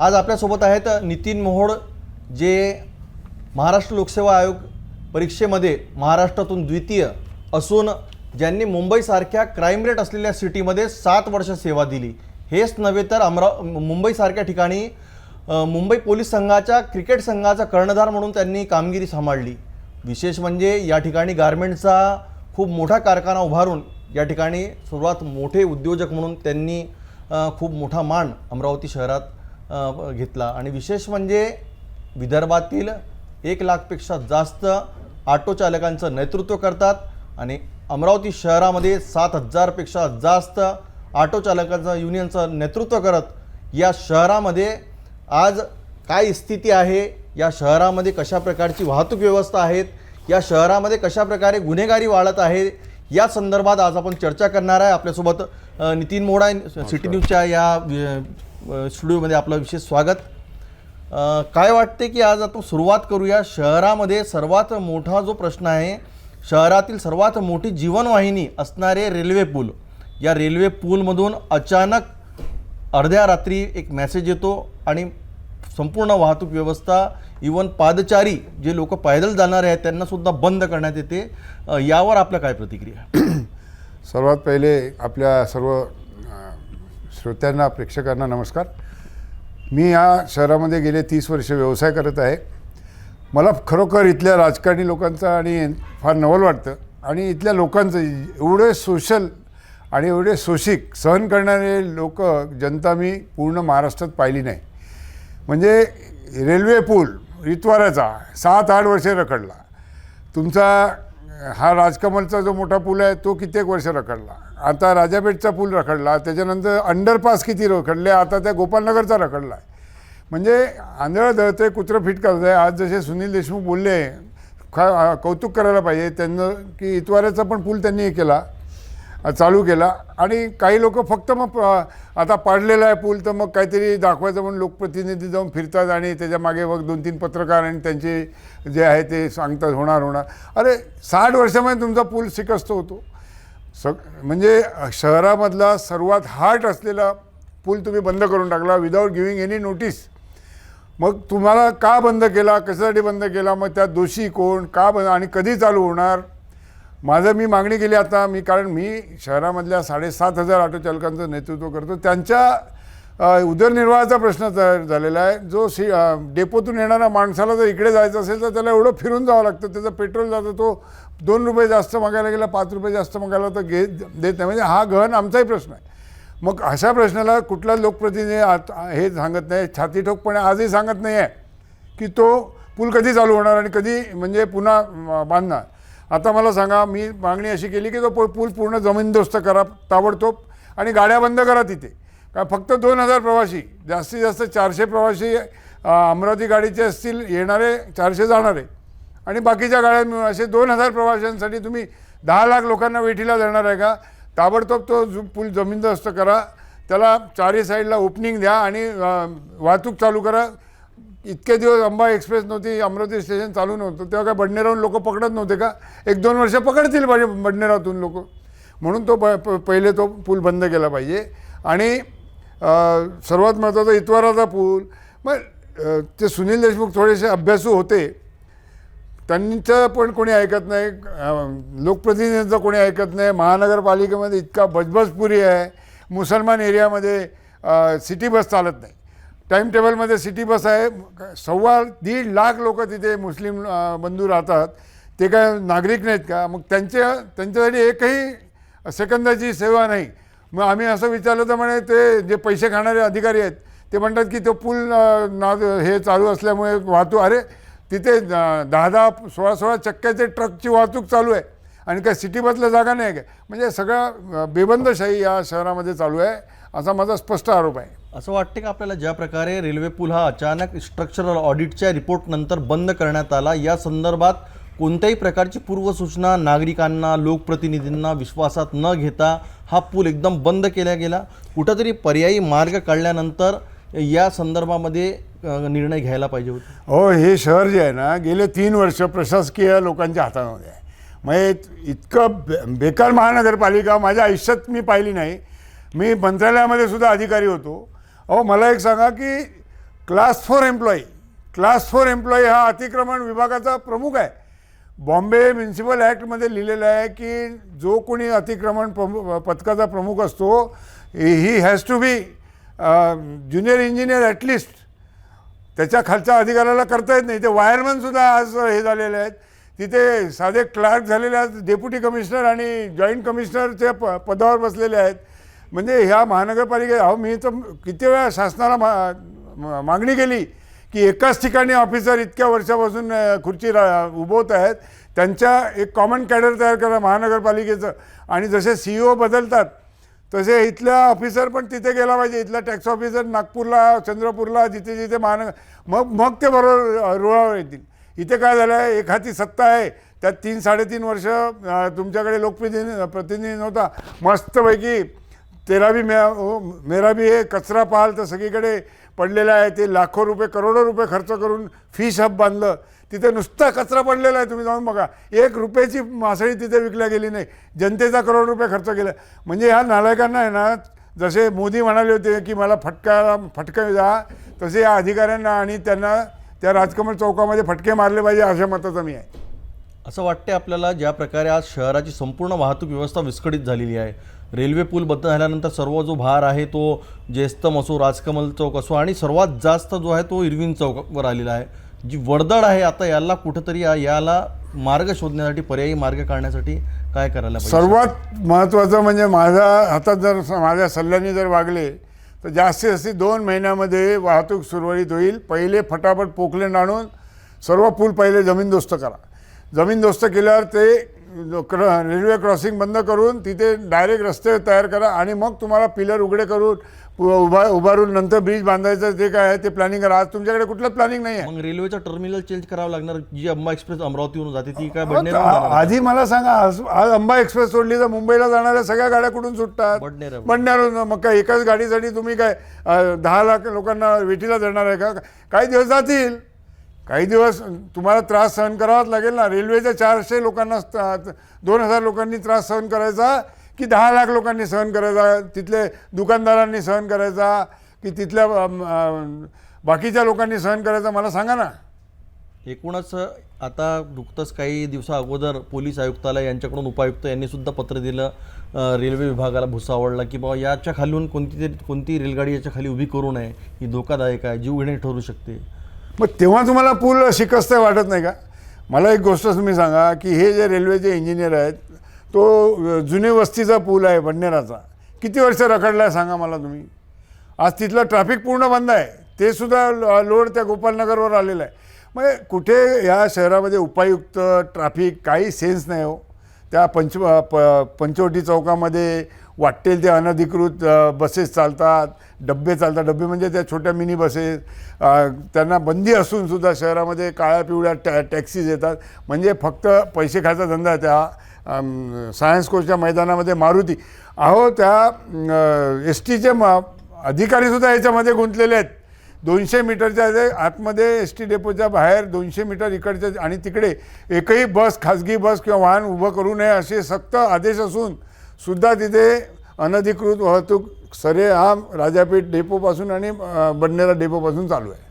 आज आपल्यासोबत आहेत नितीन मोहोड जे महाराष्ट्र लोकसेवा आयोग परीक्षेमध्ये महाराष्ट्रातून द्वितीय असून ज्यांनी मुंबईसारख्या क्राईम रेट असलेल्या सिटीमध्ये सात वर्ष सेवा दिली. हेच नव्हे तर अमराव मुंबईसारख्या ठिकाणी मुंबई पोलीस संघाच्या क्रिकेट संघाचा कर्णधार म्हणून त्यांनी कामगिरी सांभाळली. विशेष म्हणजे या ठिकाणी गारमेंटचा खूप मोठा कारखाना उभारून या ठिकाणी सर्वात मोठे उद्योजक म्हणून त्यांनी खूप मोठा मान अमरावती शहरात घेतला. आणि विशेष म्हणजे विदर्भातील एक लाखपेक्षा जास्त ऑटो चालकांचं नेतृत्व करतात आणि अमरावती शहरामध्ये सात हजारपेक्षा जास्त ऑटो चालकांचं युनियनचं नेतृत्व करत या शहरामध्ये आज काय स्थिती आहे? या शहरामध्ये कशा प्रकारची वाहतूक व्यवस्था आहेत? या शहरामध्ये कशा प्रकारे गुन्हेगारी वाढत आहे? या संदर्भात आज आपण चर्चा करणार आहे. आपल्यासोबत नितीन मोडा सिटी न्यूजच्या या स्टुडिओमध्ये आपलं विशेष स्वागत. काय वाटते की आज आपण सुरुवात करूया? शहरामध्ये सर्वात मोठा जो प्रश्न आहे शहरातील सर्वात मोठी जीवनवाहिनी असणारे रेल्वे पूल. या रेल्वे पूलमधून अचानक अर्ध्या रात्री एक मेसेज येतो आणि संपूर्ण वाहतूक व्यवस्था इवन पादचारी जे लोक पायदल जाणारे आहेत त्यांनासुद्धा बंद करण्यात येते. यावर आपल्या काय प्रतिक्रिया? सर्वात पहिले आपल्या सर्व श्रोत्यांना प्रेक्षकांना नमस्कार. मी या शहरामध्ये गेले तीस वर्ष व्यवसाय करत आहे. मला खरोखर इथल्या राजकारणी लोकांचं आणि फार नवल वाटतं. आणि इथल्या लोकांचं एवढे सोशल आणि एवढे सोशिक सहन करणारे लोक जनता मी पूर्ण महाराष्ट्रात पाहिली नाही. म्हणजे रेल्वे पूल इतवाराचा सात आठ वर्षे रखडला. तुमचा हा राजकमलचा जो मोठा पूल आहे तो कित्येक वर्ष रखडला. आता राजापेठचा पूल रखडला त्याच्यानंतर अंडरपास किती रखडले आता त्या गोपालनगरचा रखडला आहे म्हणजे आंधळं दळते कुत्रं फिट करत आहे आज जसे सुनील देशमुख बोलले खा कौतुक करायला पाहिजे त्यांनं की इतवाऱ्याचा पण पूल त्यांनी हे केला चालू केला. आणि काही लोक फक्त मग आता पाडलेला आहे पूल तर मग काहीतरी दाखवायचं म्हणून लोकप्रतिनिधी जाऊन फिरतात आणि त्याच्यामागे मग दोन तीन पत्रकार आणि त्यांचे जे आहे ते सांगतात होणार होणार. अरे साठ वर्षामध्ये तुमचा पूल शिकस्त होतो. स म्हणजे शहरामधला सर्वात हार्ट असलेला पूल तुम्ही बंद करून टाकला विदाऊट गिविंग एनी नोटीस मग तुम्हाला का बंद केला? कशासाठी बंद केला? मग त्यात दोषी कोण? का बंद? आणि कधी चालू होणार? माझं मी मागणी केली आता मी कारण मी शहरामधल्या साडेसात हजार ऑटो चालकांचं नेतृत्व करतो. त्यांच्या उदरनिर्वाहाचा प्रश्न तयार झालेला आहे. जो सी डेपोतून येणाऱ्या माणसाला जर इकडे जायचं असेल तर त्याला एवढं फिरून जावं लागतं. त्याचं पेट्रोल जातं तो दोन रुपये जास्त मागायला गेला पाच रुपये जास्त मागायला तर घे देत नाही. म्हणजे हा गहन आमचाही प्रश्न आहे. मग अशा प्रश्नाला कुठला लोकप्रतिनिधी आत- हे सांगत नाही छातीठोकपणे आजही सांगत नाही आहे की तो पूल कधी चालू होणार आणि कधी म्हणजे पुन्हा बांधणार. आता मला सांगा मी मागणी अशी केली की तो पूल पूर्ण जमीनदोस्त करा ताबडतोब आणि गाड्या बंद करा तिथे. का फक्त दोन हजार प्रवासी जास्तीत जास्त चारशे प्रवासी अमरावती गाडीचे असतील येणारे चारशे जाणारे. आणि बाकीच्या गाड्या मिळून असे दोन हजार प्रवाशांसाठी तुम्ही दहा लाख लोकांना वेठीला देणार आहे का? ताबडतोब तो जु- पूल जमीनदस्त करा. त्याला चारही साईडला ओपनिंग द्या आणि वाहतूक चालू करा. इतके दिवस अंबा एक्सप्रेस नव्हती अमरावती स्टेशन चालू नव्हतं. तेव्हा काय बडनेराहून लोक पकडत नव्हते का? एक दोन वर्ष पकडतील पाहिजे बडनेरातून लोक. म्हणून तो प प- पहिले तो पूल बंद केला पाहिजे. आणि सर्वात महत्त्वाचा इतवाराचा पूल. मग ते सुनील देशमुख थोडेसे अभ्यासू होते. त्यांचं पण कोणी ऐकत नाही. लोकप्रतिनिधींचं कोणी ऐकत नाही. महानगरपालिकेमध्ये इतका बजबजपुरी आहे. मुसलमान एरियामध्ये सिटी बस चालत नाही. टाईम टेबलमध्ये सिटी बस आहे. सव्वा दीड लाख लोक तिथे मुस्लिम बंधू राहतात. ते काय नागरिक नाहीत का? मग त्यांच्या त्यांच्यासाठी एकही सेकंदाची सेवा नाही. मग आम्ही असं विचारलं तर म्हणे ते जे पैसे खाणारे अधिकारी आहेत ते म्हणतात की तो पूल ना हे चालू असल्यामुळे वाहतूक अरे तिथे दहा दहा सोळा सोळा चक्क्याचे ट्रकची वाहतूक चालू आहे आणि काय सिटी बसला जागा नाही आहे काय म्हणजे सगळं बेबंदशाही या शहरामध्ये चालू आहे असा माझा स्पष्ट आरोप आहे. असं वाटते का आपल्याला ज्या प्रकारे रेल्वे पूल हा अचानक स्ट्रक्चरल ऑडिटच्या रिपोर्टनंतर बंद करण्यात आला? या संदर्भात कोणत्याही प्रकारची पूर्वसूचना नागरिकांना लोकप्रतिनिधींना विश्वासात न घेता हा पूल एकदम बंद केला गेला. कुठंतरी पर्यायी मार्ग काढल्यानंतर या संदर्भामध्ये निर्णय घ्यायला पाहिजे होते. हो हे शहर जे आहे ना गेले तीन वर्ष प्रशासकीय लोकांच्या हातामध्ये आहे. म्हणजे इतकं बे बेकार महानगरपालिका माझ्या आयुष्यात मी पाहिली नाही. मी मंत्रालयामध्ये सुद्धा अधिकारी होतो. अहो मला एक सांगा की class four employee class four employee हा अतिक्रमण विभागाचा प्रमुख आहे. बॉम्बे म्युन्सिपल ॲक्टमध्ये लिहिलेलं आहे की जो कोणी अतिक्रमण प्रमु पथकाचा प्रमुख असतो ही has to be junior engineer at least त्याच्या खालच्या अधिकाऱ्याला करता येत नाही. ते वायरमनसुद्धा आज हे झालेले आहेत. तिथे साधे क्लार्क झालेले आहेत डेप्युटी कमिशनर आणि जॉईंट कमिशनरच्या प पदावर बसलेले आहेत. म्हणजे ह्या महानगरपालिके अहो मी तर किती वेळा शासनाला मा मा- मागणी केली की एकाच ठिकाणी ऑफिसर इतक्या वर्षापासून खुर्ची रा उभवत आहेत. त्यांच्या एक कॉमन कॅडर तयार करा महानगरपालिकेचं. आणि जसे सी ओ बदलतात तसे इथल्या ऑफिसर पण तिथे गेला पाहिजे. इथला टॅक्स ऑफिसर नागपूरला चंद्रपूरला जिथे जिथे महानगर मग मग ते बरोबर रुळावर येतील. इथे काय झालं आहे? एक हाती सत्ता आहे. त्यात तीन साडेतीन वर्ष तुमच्याकडे लोकप्रतिनिधी प्रतिनिधी नव्हता. मस्तपैकी तेरावी मे हो, मेरा बी हे कचरा पाहाल तर सगळीकडे पडलेलं आहे ते लाखो रुपये करोडो रुपये खर्च करून फिश हब बांधलं. तिथे नुसता कचरा पडलेला आहे तुम्ही जाऊन बघा. एक रुपयाची मासळी तिथे विकल्या गेली नाही. जनतेचा करोड रुपये खर्च केला. म्हणजे ह्या नालायकांना आहे ना जसे मोदी म्हणाले होते की मला फटका फटका द्या तसे या अधिकाऱ्यांना आणि त्यांना त्या राजकमल चौकामध्ये फटके मारले पाहिजे अशा मताचा मी आहे. असं वाटते आपल्याला ज्या प्रकारे आज शहराची संपूर्ण वाहतूक व्यवस्था विस्कळीत झालेली आहे. रेल्वे पूल बंद झाल्यानंतर सर्व जो भार आहे तो जेस्तम असो राजकमल चौक असो आणि सर्वात जास्त जो आहे तो इरविन चौकावर आलेला आहे. जी वर्दळ आहे आता याला कुठंतरी याला मार्ग शोधण्यासाठी पर्यायी मार्ग काढण्यासाठी काय करायला सर्वात महत्त्वाचं म्हणजे माझ्या हातात जर माझ्या सल्ल्याने जर वागले तर जास्तीत जास्ती दोन महिन्यामध्ये वाहतूक सुरळीत होईल. पहिले फटाफट पोकलेंड आणून सर्व पूल पहिले जमीनदोस्त करा. जमीनदोस्त केल्यावर ते क्र रेल्वे क्रॉसिंग बंद करून तिथे डायरेक्ट रस्ते तयार करा आणि मग तुम्हाला पिलर उघडे करून उभा उभारून नंतर ब्रिज बांधायचं जे काय आहे ते प्लॅनिंग करा. आज तुमच्याकडे कुठलं प्लॅनिंग नाही आहे मग रेल्वेचं टर्मिनल चेंज करावं लागणार जी अंबा एक्सप्रेस अमरावतीवरून जाते ती काय बडनेरा आधी मला सांगा आज आज अंबा एक्सप्रेस सोडली तर मुंबईला जाणाऱ्या सगळ्या गाड्या कुठून सुटतात? बडनेरा बंडण्यावरून मग काय एकाच गाडीसाठी तुम्ही काय दहा लाख लोकांना वेठीला धरणार आहे का? काही दिवस जातील. काही दिवस तुम्हाला त्रास सहन करावाच लागेल ना. रेल्वेच्या चारशे लोकांना दोन हजार लोकांनी त्रास सहन करायचा की दहा लाख लोकांनी सहन करायचा तिथले दुकानदारांनी सहन करायचा की तिथल्या बाकीच्या लोकांनी सहन करायचा मला सांगा ना. एकूणच आता नुकतंच काही दिवसा अगोदर पोलीस आयुक्तालय यांच्याकडून उपायुक्त यांनी सुद्धा पत्र दिलं. रेल्वे विभागाला भुसावळला की बाबा याच्या खालून कोणती तरी कोणती रेलगाडी याच्या खाली उभी करू नये. ही धोकादायक आहे. जीवघेणी ठरू शकते. मग तेव्हा तुम्हाला पूल शिकस्त वाटत नाही का? मला एक गोष्ट तुम्ही सांगा की हे जे रेल्वेचे इंजिनियर आहेत तो जुने वस्तीचा पूल आहे बंडेराचा किती वर्ष रखडला आहे सांगा मला तुम्ही. आज तिथलं ट्रॅफिक पूर्ण बंद आहे. ते सुद्धा लोड त्या गोपालनगरवर आलेलं आहे. मग कुठे या शहरामध्ये उपायुक्त ट्रॅफिक काही सेन्स नाही हो. त्या पंच प पंचवटी चौकामध्ये वाटेल ते अनधिकृत बसेस चालतात डब्बे चालतात. डब्बे म्हणजे त्या छोट्या मिनी बसेस. त्यांना बंदी असून सुद्धा शहरामध्ये काळ्या पिवळ्या टॅ टॅक्सीज येतात. म्हणजे फक्त पैसे खायचा धंदा आहे त्या सायन्स कोचच्या मैदानामध्ये मारुती. अहो त्या एस टीचे म अधिकारीसुद्धा याच्यामध्ये गुंतलेले आहेत. दोनशे मीटरच्या आतमध्ये एस टी डेपोच्या बाहेर दोनशे मीटर इकडच्या आणि तिकडे एकही बस खाजगी बस किंवा वाहन उभं करू नये असे सक्त आदेश असून सुद्धा तिथे अनधिकृत वाहतूक सरेआम राजापेठ डेपोपासून आणि बडनेरा डेपोपासून चालू आहे.